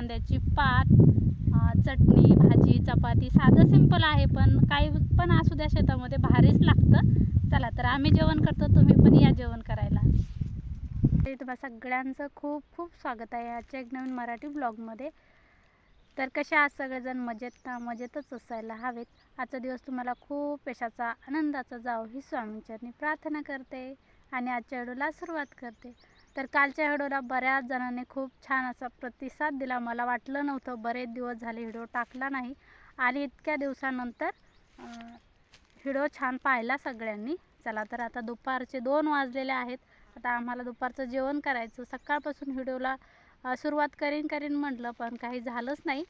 कांद्याची पात चटणी भाजी चपाती साधं सिंपल आहे पण काही पण असू द्या शेतामध्ये भारीच लागतं. चला तर आम्ही जेवण करतो तुम्ही पण या जेवण करायला. ते तुम्हा सगळ्यांचं खूप खूप स्वागत आहे आजच्या एक नवीन मराठी ब्लॉगमध्ये. तर कसे आज सगळेजण? मजेत ना? मजेतच असायला हवेत. आजचा दिवस तुम्हाला खूप यशाचा आनंदाचा जावं ही स्वामींचरणी प्रार्थना करते आणि आजच्या व्हिडिओला सुरुवात करते. तर कालच्या व्हिडिओला बऱ्याच जणांनी खूप छान असा प्रतिसाद दिला. मला वाटलं नव्हतं बरेच दिवस झाले व्हिडिओ टाकला नाही. आणि इतक्या दिवसानंतर अं, व्हिडिओ छान पाहिला सगळ्यांनी. चला तर आता दुपारचे दोन वाजलेले आहेत. आता आम्हाला दुपारचं जेवण करायचं. सकाळपासून व्हिडिओला सुरुवात करीन करीन म्हटलं पण काही झालंच नाही.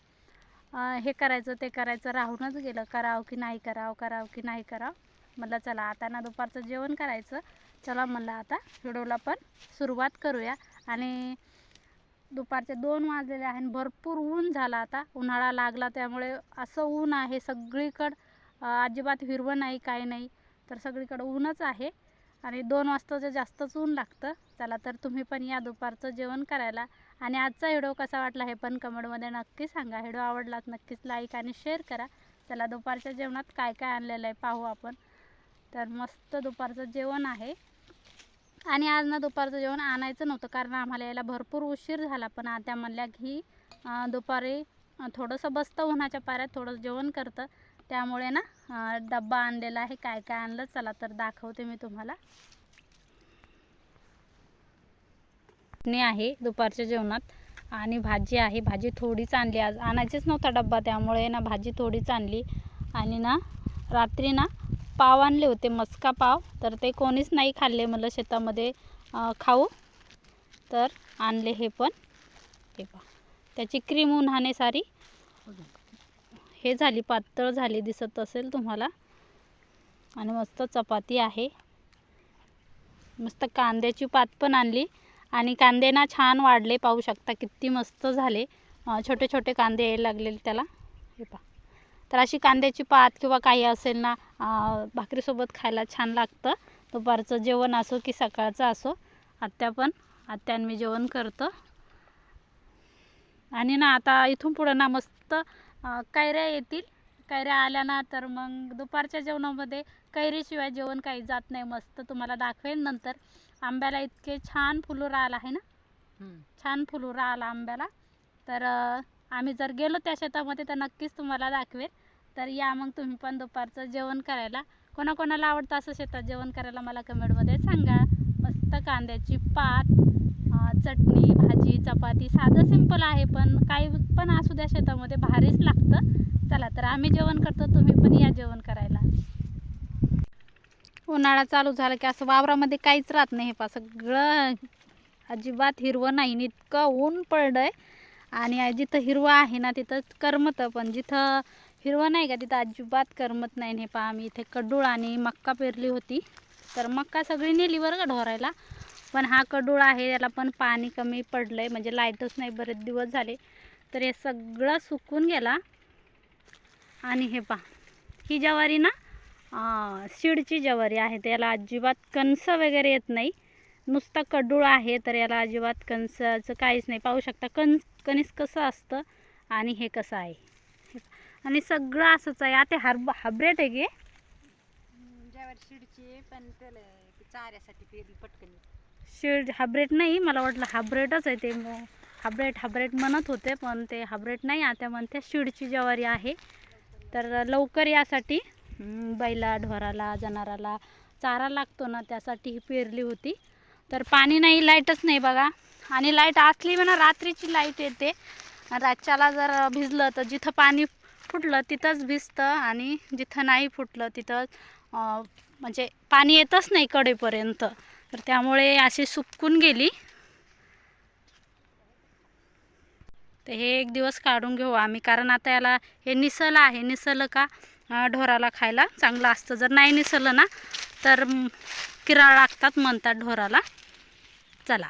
हे करायचं ते करायचं राहूनच गेलं. करावं की नाही करावं करावं की नाही करावं. म्हटलं चला आता ना दुपारचं जेवण करायचं. चला म्हणलं आता व्हिडिओला पण सुरुवात करूया. आणि दुपारचे दोन वाजलेले आहे आणि भरपूर ऊन झाला आता. उन्हाळा लागला त्यामुळे असं ऊन आहे. सगळीकडं अजिबात हिरवं नाही काही नाही. तर सगळीकडं ऊनच आहे. आणि दोन वाजताचं जास्तच ऊन लागतं. चला तर तुम्ही पण या दुपारचं जेवण करायला. आणि आजचा व्हिडिओ कसा वाटला हे पण कमेंटमध्ये नक्की सांगा. व्हिडिओ आवडलात नक्कीच लाईक आणि शेअर करा. चला दुपारच्या जेवणात काय काय आणलेलं आहे पाहू आपण. तर मस्त दुपारचं जेवण आहे. आणि आज ना दुपारचं जेवण आणायचं नव्हतं कारण आम्हाला यायला भरपूर उशीर झाला. पण आता म्हणल्या की दुपारी थोडंसं बसतं उन्हाच्या पाऱ्यात थोडं जेवण करतं. त्यामुळे ना डब्बा आणलेला आहे काय काय आणलं चला तर दाखवते मी तुम्हाला. आहे दुपारच्या जेवणात आणि भाजी आहे भाजी थोडीच आणली. आज आणायचीच नव्हता डब्बा त्यामुळे ना भाजी थोडीच आणली. आणि ना रात्री ना पाव आणले होते मस्का पाव. तर ते कोणीच नाही खाल्ले मला शेतामध्ये. खाऊ. तर आणले हे पण. हे पहा. त्याची क्रीम उन्हाने सारी. हे झाली पातळ झाली दिसत असेल तुम्हाला. आणि मस्त चपाती आहे. मस्त कांद्याची पात पण आणली. आणि कांदे ना छान वाढले पाहू शकता किती मस्त झाले. छोटे छोटे कांदे यायला लागलेले त्याला. हे पहा. तर अशी कांद्याची पात किंवा काही असेल ना भाकरीसोबत खायला छान लागतं. दुपारचं जेवण असो की सकाळचं असो आत्या पण आत्या आणि मी जेवण करतो. आणि ना आता इथून पुढं ना मस्त कैऱ्या येतील. कैऱ्या आल्या ना तर मग दुपारच्या जेवणामध्ये कैरीशिवाय जेवण काही जात नाही. मस्त तुम्हाला दाखवेन नंतर. आंब्याला इतके छान फुलूर आला आहे ना? छान फुलुरा आला आंब्याला. तर आम्ही जर गेलो त्या शेतामध्ये तर नक्कीच तुम्हाला दाखवेल तर या मग तुम्ही पण दुपारचं जेवण करायला. कोणाकोणाला आवडतं असं शेतात जेवण करायला मला कमेंटमध्ये सांगा. मस्त कांद्याची पात चटणी भाजी चपाती साधं सिंपल आहे पण काही पण असू द्या शेतामध्ये भारीच लागतं. चला तर आम्ही जेवण करतो तुम्ही पण या जेवण करायला. उन्हाळा चालू झाला की असं वावरामध्ये काहीच राहत नाही हे पा सगळं अजिबात हिरवं नाही इतकं ऊन पडलं आहे आणि जिथं हिरवं आहे ना तिथं करमतं पण जिथं हिरवं नाही का? तिथं अजिबात करमत नाही. हे पहा आम्ही इथे कडूळ आणि मक्का पेरली होती. तर मक्का सगळी नेली बरं का ढोरायला? पण हा कडूळ आहे याला पण पाणी कमी पडलं आहे म्हणजे लाईटच नाही बरेच दिवस झाले. तर हे सगळं सुकून गेला. आणि हे पहा ही ज्वारी ना शिडची ज्वारी आहे. त्याला अजिबात कणस वगैरे येत नाही. नुसता कडूळ आहे तर याला अजिबात कणसाचं काहीच नाही. पाहू शकता कण कणीस कसं असतं आणि हे कसं आहे. आणि सगळं असंच आहे. आता हार्ब हायब्रेड आहे की? ज्यावर शिडची पण त्याला चाऱ्यासाठी पेरली पटकन शिड हायब्रेड नाही मला वाटलं हायब्रेडच आहे ते. हायब्रेड हायब्रेड म्हणत होते पण ते हायब्रेड नाही. आता म्हणते शिडची ज्वारी आहे. तर लवकर यासाठी बैला ढोराला जनावराला चारा लागतो ना त्यासाठी ही पेरली होती. तर पाणी नाही लाईटच नाही बघा. आणि लाइट असली म्हणा रात्रीची लाइट येते. रातच्याला जर भिजलं तर जिथं पाणी फुटलं तिथंच भिजतं आणि जिथं नाही फुटलं तिथं म्हणजे पाणी येतच नाही कडेपर्यंत. तर त्यामुळे अशी सुकून गेली. तर हे एक दिवस काढून घेऊ आम्ही कारण आता याला हे निसलं आहे. निसलं का? ढोराला खायला चांगलं असतं. जर नाही निसलं ना तर किराळ लागतात म्हणतात ढोराला. चला.